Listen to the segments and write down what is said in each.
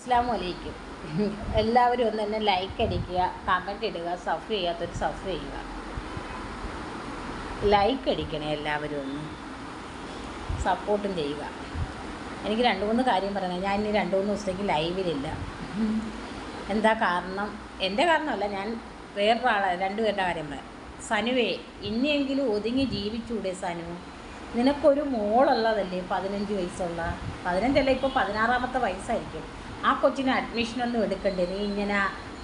അസ്സാം വലൈക്കും എല്ലാവരും ഒന്ന് തന്നെ ലൈക്ക് അടിക്കുക കമന്റ് ഇടുക സഫ് ചെയ്യാത്തൊരു സഫ് ചെയ്യുക. ലൈക്ക് അടിക്കണേ എല്ലാവരും ഒന്ന്. സപ്പോർട്ടും ചെയ്യുക. എനിക്ക് രണ്ട് മൂന്ന് കാര്യം പറയണം ഞാൻ ഇനി രണ്ട് മൂന്ന് ദിവസത്തേക്ക് ലൈവിലില്ല എന്താ കാരണം? എന്റെ കാരണമല്ല ഞാൻ വേറൊരാളെ രണ്ടുപേരുടെ കാര്യം പറയാം. സനുവേ ഇനിയെങ്കിലും ഒതുങ്ങി ജീവിച്ചൂടെ സനു? നിനക്കൊരു മോളുള്ളതല്ലേ പതിനഞ്ച് വയസ്സുള്ള? പതിനഞ്ചല്ല? ഇപ്പോൾ പതിനാറാമത്തെ വയസ്സായിരിക്കും. ആ കൊച്ചിന് അഡ്മിഷനൊന്നും എടുക്കണ്ടേ? നീ ഇങ്ങനെ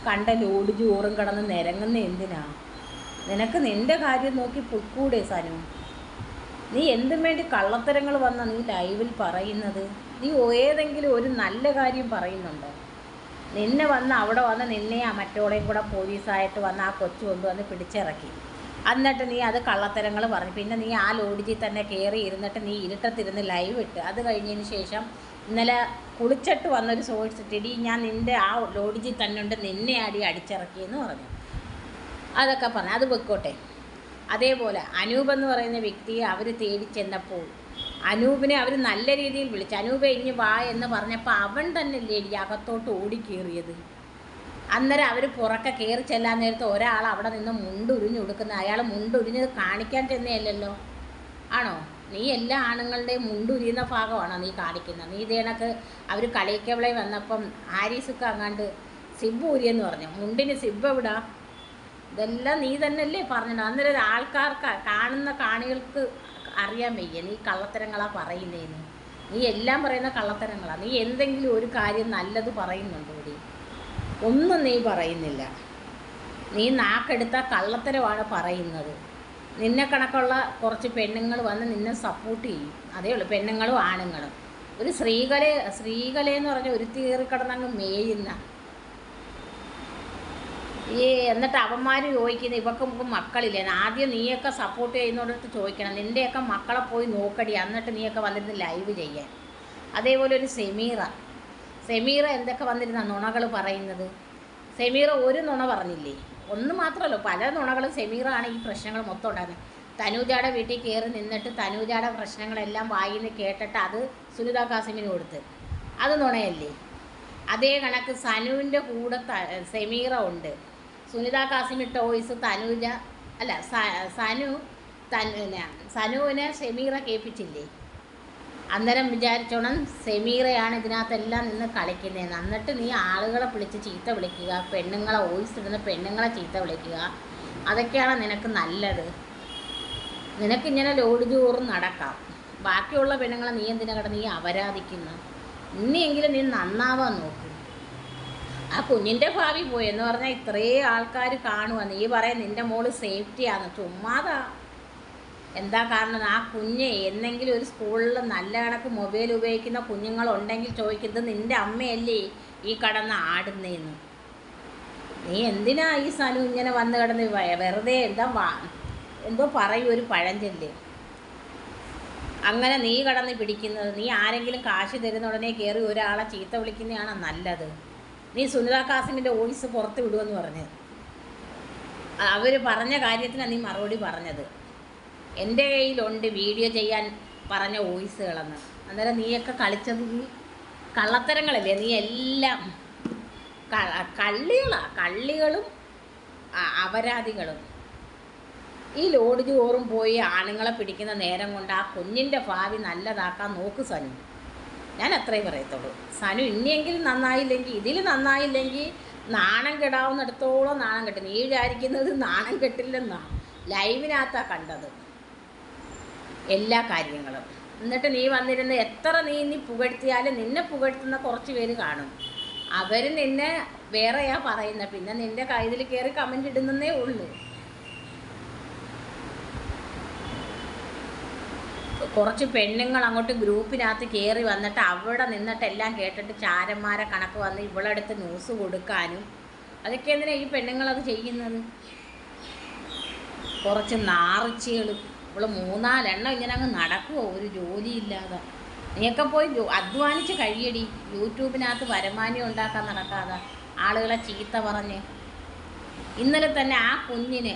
കണ്ട ലോഡ് ചോറും കിടന്ന് നിരങ്ങുന്ന എന്തിനാ? നിനക്ക് നിന്റെ കാര്യം നോക്കി പൊക്കൂടെ സനു. നീ എന്തും വേണ്ടി കള്ളത്തരങ്ങൾ വന്ന നീ ലൈവിൽ പറയുന്നത്? നീ ഏതെങ്കിലും ഒരു നല്ല കാര്യം പറയുന്നുണ്ടോ? നിന്നെ വന്ന് അവിടെ വന്ന് നിന്നെ ആ മറ്റോളെയും കൂടെ പോലീസായിട്ട് വന്ന് ആ കൊച്ചു കൊണ്ടുവന്ന് പിടിച്ചിറക്കി. എന്നിട്ട് നീ അത് കള്ളത്തരങ്ങൾ പറഞ്ഞു. പിന്നെ നീ ആ ലോഡ്ജിൽ തന്നെ കയറി ഇരുന്നിട്ട് നീ ഇരുട്ടത്തിരുന്ന് ലൈവ് ഇട്ട്. അത് കഴിഞ്ഞതിന് ശേഷം ഇന്നലെ കുളിച്ചിട്ട് വന്നൊരു സോഴ്സ് ഇട്ടിടി ഞാൻ നിന്റെ ആ ലോഡ്ജിൽ തന്നെ ഉണ്ട് നിന്നെ അടി അടിച്ചിറക്കിയെന്ന് പറഞ്ഞു. അതൊക്കെ പറഞ്ഞു. അത് വെക്കോട്ടെ അതേപോലെ അനൂപ് എന്ന് പറയുന്ന വ്യക്തിയെ അവർ തേടി ചെന്നപ്പോൾ അനൂപിനെ അവർ നല്ല രീതിയിൽ വിളിച്ചു അനൂപ് ഇനി വാ എന്ന് പറഞ്ഞപ്പോൾ അവൻ തന്നെ ലേഡി അകത്തോട്ട് ഓടിക്കേറിയത്. അന്നേരം അവർ പുറക്കെ കയറി ചെല്ലാൻ നേരത്ത് ഒരാൾ അവിടെ നിന്ന് മുണ്ടുരിഞ്ഞു കൊടുക്കുന്ന അയാൾ മുണ്ടുരിഞ്ഞത് കാണിക്കാൻ തന്നെയല്ലല്ലോ. ആണോ? നീ എല്ലാ ആണുങ്ങളുടെയും മുണ്ടുരിയുന്ന ഭാഗമാണോ നീ കാണിക്കുന്നത്? നീ ഇതേ അവർ കളിക്കവളെ വന്നപ്പം ഹാരീസൊക്കെ അങ്ങാണ്ട് സിബ് ഊരിയെന്ന് പറഞ്ഞു. മുണ്ടിന് സിബ് എവിടാ? ഇതെല്ലാം നീ തന്നെയല്ലേ പറഞ്ഞിട്ട് അന്നേരം ആൾക്കാർക്ക് കാണുന്ന കാണികൾക്ക് അറിയാൻ വയ്യ. നീ കള്ളത്തരങ്ങളാ പറയുന്നേന്ന്. നീ എല്ലാം പറയുന്ന കള്ളത്തരങ്ങളാണ് നീ എന്തെങ്കിലും ഒരു കാര്യം നല്ലത് പറയുന്നുണ്ടോ ഇവിടെ ഒന്നും നീ പറയുന്നില്ല. നീ നാക്കെടുത്ത കള്ളത്തരമാണ് പറയുന്നത്. നിന്നെ കണക്കുള്ള കുറച്ച് പെണ്ണുങ്ങൾ വന്ന് നിന്നെ സപ്പോർട്ട് ചെയ്യും. അതേ ഉള്ളൂ പെണ്ണുങ്ങളും ആണുങ്ങളും. ഒരു സ്ത്രീകളെ സ്ത്രീകലയെന്ന് പറഞ്ഞ ഒരു തീറി കിടന്നങ്ങ് മേയുന്ന. ഈ എന്നിട്ട് അവന്മാർ ചോദിക്കുന്നത് ഇവക്ക് നമുക്ക് മക്കളില്ലേ? ആദ്യം നീയൊക്കെ സപ്പോർട്ട് ചെയ്യുന്നോടത്ത് ചോദിക്കണം. നിന്റെയൊക്കെ മക്കളെ പോയി നോക്കടി. എന്നിട്ട് നീയൊക്കെ വന്നിരുന്ന് ലൈവ് ചെയ്യാൻ. അതേപോലെ ഒരു സെമീറ. സെമീറ എന്തൊക്കെ വന്നിരുന്ന നുണകൾ പറയുന്നത്? സെമീറ ഒരു നുണ പറഞ്ഞില്ലേ? ഒന്ന് മാത്രമല്ല പല നുണകളും സെമീറാണ് ഈ പ്രശ്നങ്ങൾ മൊത്തം ഉണ്ടാകുന്നത് തനൂജയുടെ വീട്ടിൽ കയറി നിന്നിട്ട് തനൂജയുടെ പ്രശ്നങ്ങളെല്ലാം വായിന്ന് കേട്ടിട്ട് അത് സുനിത കാസിമിന് കൊടുത്ത്. അത് നുണയല്ലേ? അതേ കണക്ക് സനുവിന്റെ കൂടെ ത- സെമീറ ഉണ്ട്. സുനിത കാസിമി ടോയ്സ് തനൂജ അല്ല സനു തനുവിനെ സനുവിനെ സെമീറ കേൾപ്പിച്ചില്ലേ? അന്നേരം വിചാരിച്ചോണം സെമീറയാണ് ഇതിനകത്തെല്ലാം നിന്ന് കളിക്കുന്നതെന്ന്. എന്നിട്ട് നീ ആളുകളെ വിളിച്ച് ചീത്ത വിളിക്കുക പെണ്ണുങ്ങളെ വോയിസ് ഇടുന്ന പെണ്ണുങ്ങളെ ചീത്ത വിളിക്കുക. അതൊക്കെയാണ് നിനക്ക് നല്ലത്. നിനക്കിങ്ങനെ ലോഡ് ചോറും നടക്കാം. ബാക്കിയുള്ള പെണ്ണുങ്ങളെ നീ എന്തിനാ കിടന്ന് നീ അപരാധിക്കുന്നു? ഇനിയെങ്കിലും നീ നന്നാവാൻ നോക്കും. ആ കുഞ്ഞിന്റെ ഭാവി പോയെന്ന് പറഞ്ഞാൽ ഇത്രയും ആൾക്കാർ കാണുക നീ പറയാൻ നിന്റെ മോൾ സേഫ്റ്റിയാണ് ചുമ്മാതാ. എന്താ കാരണം? ആ കുഞ്ഞ് എന്നെങ്കിലും ഒരു സ്കൂളിൽ നല്ല കണക്ക് മൊബൈൽ ഉപയോഗിക്കുന്ന കുഞ്ഞുങ്ങളുണ്ടെങ്കിൽ ചോദിക്കുന്നത് നിന്റെ അമ്മയല്ലേ ഈ കടന്ന് ആടുന്നേന്ന്. നീ എന്തിനാ ഈ സ്ഥലം ഇങ്ങനെ വന്ന് കിടന്ന് വെറുതെ എന്താ എന്തോ പറയും ഒരു പഴഞ്ചൊല്ല്. അങ്ങനെ നീ കടന്ന് പിടിക്കുന്നത് നീ ആരെങ്കിലും കാശ് തരുന്ന ഉടനെ കയറി ഒരാളെ ചീത്ത വിളിക്കുന്നതാണ് നല്ലത്? നീ സുനിത കാസിമിന്റെ ഓഫീസ് പുറത്ത് വിടുമെന്ന് പറഞ്ഞ് അവർ പറഞ്ഞ കാര്യത്തിനാണ് നീ മറുപടി പറഞ്ഞത്. എന്റെ കയ്യിലുണ്ട് വീഡിയോ ചെയ്യാൻ പറഞ്ഞ വോയിസുകളെന്ന്. അന്നേരം നീയൊക്കെ കളിച്ചത് നീ കള്ളത്തരങ്ങളല്ലേ? നീ എല്ലാം കള്ളികളാണ് കള്ളികളാ. അപരാധികളും. ഈ ലോഡ് ചോറും പോയി ആണുങ്ങളെ പിടിക്കുന്ന നേരം കൊണ്ട് ആ കുഞ്ഞിന്റെ ഭാവി നല്ലതാക്കാൻ നോക്ക് സനു. ഞാൻ അത്രയും പറയത്തുള്ളൂ. സനു ഇനിയെങ്കിലും നന്നായില്ലെങ്കിൽ ഇതിൽ നന്നായില്ലെങ്കിൽ നാണം കെടാവുന്നിടത്തോളം നാണം കെട്ടും. നീ വിചാരിക്കുന്നത് നാണം കെട്ടില്ലെന്നാണ് ലൈവിനകത്താണ് കണ്ടത്. എല്ലാ കാര്യങ്ങളും. എന്നിട്ട് നീ വന്നിരുന്ന് എത്ര നീ നീ പുകഴ്ത്തിയാലും നിന്നെ പുകഴ്ത്തുന്ന കുറച്ച് പേര് കാണും. അവർ നിന്നെ വേറെയാ പറയുന്നത് പിന്നെ നിന്റെ കയ്യിൽ കയറി കമന്റ് ഇടുന്നേ ഉള്ളൂ. കുറച്ച് പെണ്ണുങ്ങൾ അങ്ങോട്ട് ഗ്രൂപ്പിനകത്ത് കയറി വന്നിട്ട് അവിടെ നിന്നിട്ട് എല്ലാം കേട്ടിട്ട് ചാരന്മാരെ കണക്ക് വന്ന് ഇവളടുത്ത് ന്യൂസ് കൊടുക്കാനും. അതൊക്കെ എന്തിനാണ് ഈ പെണ്ണുങ്ങളത് ചെയ്യുന്നത്? കുറച്ച് നാറിച്ചികൾ ഇവൾ മൂന്നാലെണ്ണം ഇങ്ങനെ അങ്ങ് നടക്കുമോ ഒരു ജോലിയില്ലാതെ. നീയൊക്കെ പോയി അധ്വാനിച്ച് കഴിയടി. യൂട്യൂബിനകത്ത് വരുമാനം ഉണ്ടാക്കാൻ നടക്കാതെ. ആളുകളെ ചീത്ത പറഞ്ഞ്. ഇന്നലെ തന്നെ ആ കുഞ്ഞിന്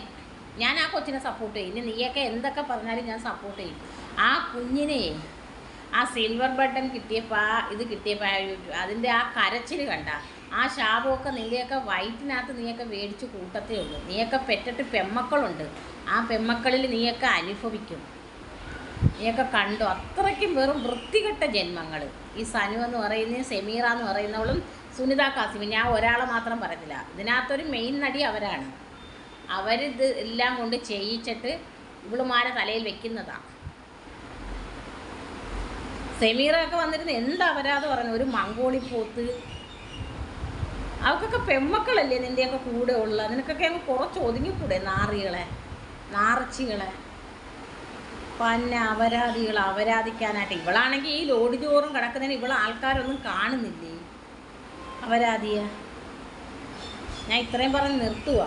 ഞാൻ ആ കൊച്ചിനെ സപ്പോർട്ട് ചെയ്യും. ഇനി നീയൊക്കെ എന്തൊക്കെ പറഞ്ഞാലും ഞാൻ സപ്പോർട്ട് ചെയ്യും. ആ കുഞ്ഞിനെ ആ സിൽവർ ബട്ടൺ കിട്ടിയപ്പോൾ ആ ഇത് കിട്ടിയപ്പോൾ അതിന്റെ ആ കരച്ചിൽ കണ്ട. ആ ശാപമൊക്കെ നീയൊക്കെ വയറ്റിനകത്ത് നീയൊക്കെ മേടിച്ച് കൂട്ടത്തേ ഉള്ളൂ. നീയൊക്കെ പെറ്റിട്ട് പെമ്മക്കളുണ്ട്. ആ പെമ്മക്കളിൽ നീയൊക്കെ അനുഭവിക്കും. നീയൊക്കെ കണ്ടു. അത്രയ്ക്കും വെറും വൃത്തികെട്ട ജന്മങ്ങൾ ഈ സനു എന്ന് പറയുന്ന സെമീറ എന്ന് പറയുന്നവളും സുനിത കാസിമി. ഞാൻ ഒരാളെ മാത്രം പറയത്തില്ല ഇതിനകത്തൊരു മെയിൻ നടി അവരാണ്. അവരിത് എല്ലാം കൊണ്ട് ചെയ്യിച്ചിട്ട് ഇവളുമാരെ തലയിൽ വെക്കുന്നതാണ് സെമീറൊക്കെ വന്നിരുന്ന് എന്താ അപരാധം പറഞ്ഞു ഒരു മംഗോളിപ്പോത്ത് പോത്ത് അവർക്കൊക്കെ പെമ്മക്കളല്ലേ നിന്റെയൊക്കെ കൂടെ ഉള്ള? നിനക്കൊക്കെ അങ്ങ് കുറച്ച് ഒതുങ്ങിക്കൂടെ നാറികളെ? നാറച്ചികളെ? പന്ന അപരാധികൾ അപരാധിക്കാനായിട്ട് ഇവളാണെങ്കിൽ ഈ ലോഡ് ചോറും കിടക്കുന്നതിന് ഇവളെ ആൾക്കാരൊന്നും കാണുന്നില്ലേ? അപരാധിയ? ഞാൻ ഇത്രയും പറഞ്ഞ് നിർത്തുക